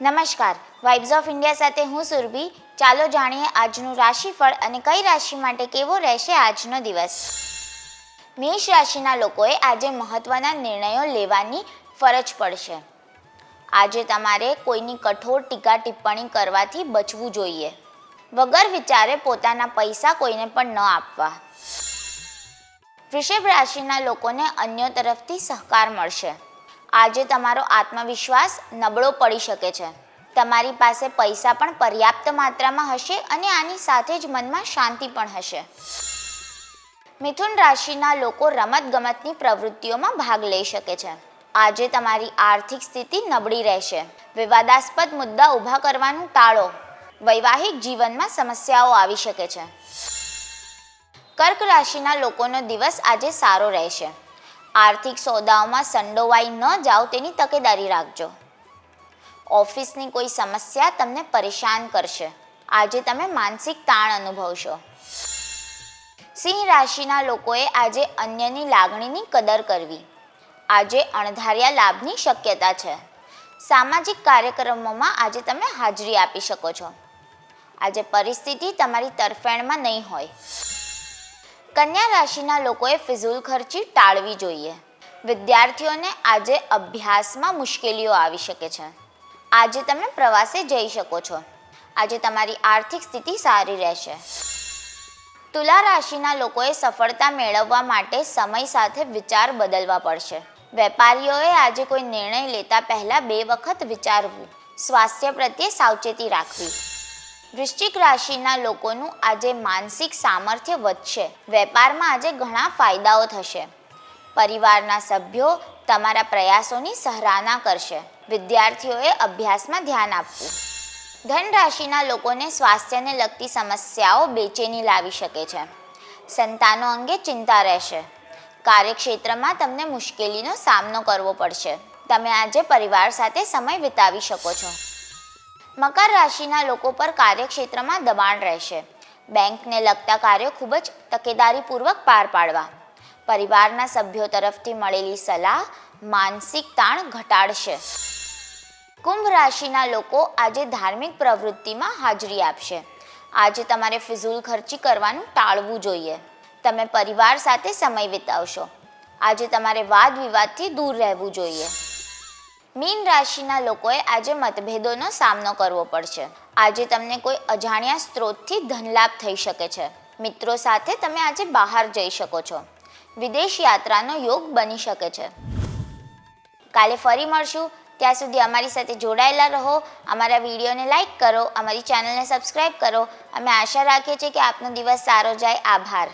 નમસ્કાર. Vibes of India સાથે હું સુરભી. ચાલો જાણીએ આજનું રાશિફળ અને કઈ રાશિ માટે કેવો રહેશે આજનો દિવસ. મેષ રાશિના લોકોએ આજે મહત્વના નિર્ણયો લેવાની ફરજ પડશે. આજે તમારે કોઈની કઠોર ટીકા ટિપ્પણી કરવાથી બચવું જોઈએ. વગર વિચારે પોતાના પૈસા કોઈને પણ ન આપવા. વૃષભ રાશિના લોકોને અન્યો તરફથી સહકાર મળશે. આજે તમારો આત્મવિશ્વાસ નબળો પડી શકે છે. તમારી પાસે પૈસા પણ પર્યાપ્ત માત્રામાં હશે અને આની સાથે જ મનમાં શાંતિ પણ હશે. મિથુન રાશિના લોકો રમતગમતની પ્રવૃત્તિઓમાં ભાગ લઈ શકે છે. આજે તમારી આર્થિક સ્થિતિ નબળી રહેશે. વિવાદાસ્પદ મુદ્દા ઊભા કરવાનું ટાળો. વૈવાહિક જીવનમાં સમસ્યાઓ આવી શકે છે. કર્ક રાશિના લોકોનો દિવસ આજે સારો રહેશે. આર્થિક સોદાઓમાં સંડોવાઈ ન જાઓ તેની તકેદારી રાખજો. ઓફિસની કોઈ સમસ્યા તમને પરેશાન કરશે. આજે તમે માનસિક તાણ અનુભવશો. સિંહ રાશિના લોકોએ આજે અન્યની લાગણીની કદર કરવી. આજે અણધાર્યા લાભની શક્યતા છે. સામાજિક કાર્યક્રમોમાં આજે તમે હાજરી આપી શકો છો. આજે પરિસ્થિતિ તમારી તરફેણમાં નહીં હોય. કન્યા રાશિના લોકોએ ફિઝૂલ ખર્ચી ટાળવી જોઈએ. વિદ્યાર્થીઓને આજે અભ્યાસમાં મુશ્કેલીઓ આવી શકે છે. આજે તમે પ્રવાસે જઈ શકો છો. આજે તમારી આર્થિક સ્થિતિ સારી રહેશે. તુલા રાશિના લોકોએ સફળતા મેળવવા માટે સમય સાથે વિચાર બદલવા પડશે. વેપારીઓએ આજે કોઈ નિર્ણય લેતા પહેલા બે વખત વિચારવું. સ્વાસ્થ્ય પ્રત્યે સાવચેતી રાખવી. વૃશ્ચિક રાશિના લોકોનું આજે માનસિક સામર્થ્ય વધશે. વેપારમાં આજે ઘણા ફાયદાઓ થશે. પરિવારના સભ્યો તમારા પ્રયાસોની સરાહના કરશે. વિદ્યાર્થીઓએ અભ્યાસમાં ધ્યાન આપવું. ધન રાશિના લોકોને સ્વાસ્થ્યને લગતી સમસ્યાઓ બેચેની લાવી શકે છે. સંતાનો અંગે ચિંતા રહેશે. કાર્યક્ષેત્રમાં તમને મુશ્કેલીનો સામનો કરવો પડશે. તમે આજે પરિવાર સાથે સમય વિતાવી શકો છો. મકર રાશિના લોકો પર કાર્યક્ષેત્રમાં દબાણ રહેશે. બેંકને લગતા કાર્યો ખૂબ જ તકેદારીપૂર્વક પાર પાડવા. પરિવારના સભ્યો તરફથી મળેલી સલાહ, માનસિક તાણ ઘટાડશે. કુંભ રાશિના લોકો આજે ધાર્મિક પ્રવૃત્તિમાં હાજરી આપશે. આજે તમારે ફિઝૂલ ખર્ચી કરવાનું ટાળવું જોઈએ. તમે પરિવાર સાથે સમય વિતાવશો. આજે તમારે વાદ વિવાદથી દૂર રહેવું જોઈએ. મીન રાશિના લોકોએ આજે મતભેદોનો સામનો કરવો પડશે. આજે તમને કોઈ અજાણ્યા સ્ત્રોતથી ધનલાભ થઈ શકે છે. મિત્રો સાથે તમે આજે બહાર જઈ શકો છો. વિદેશ યાત્રાનો યોગ બની શકે છે. કાલે ફરી મળશું. ત્યાં સુધી અમારી સાથે જોડાયેલા રહો. અમારા વિડીયોને લાઈક કરો. અમારી ચેનલને સબસ્ક્રાઈબ કરો. અમે આશા રાખીએ છીએ કે આપનો દિવસ સારો જાય. આભાર.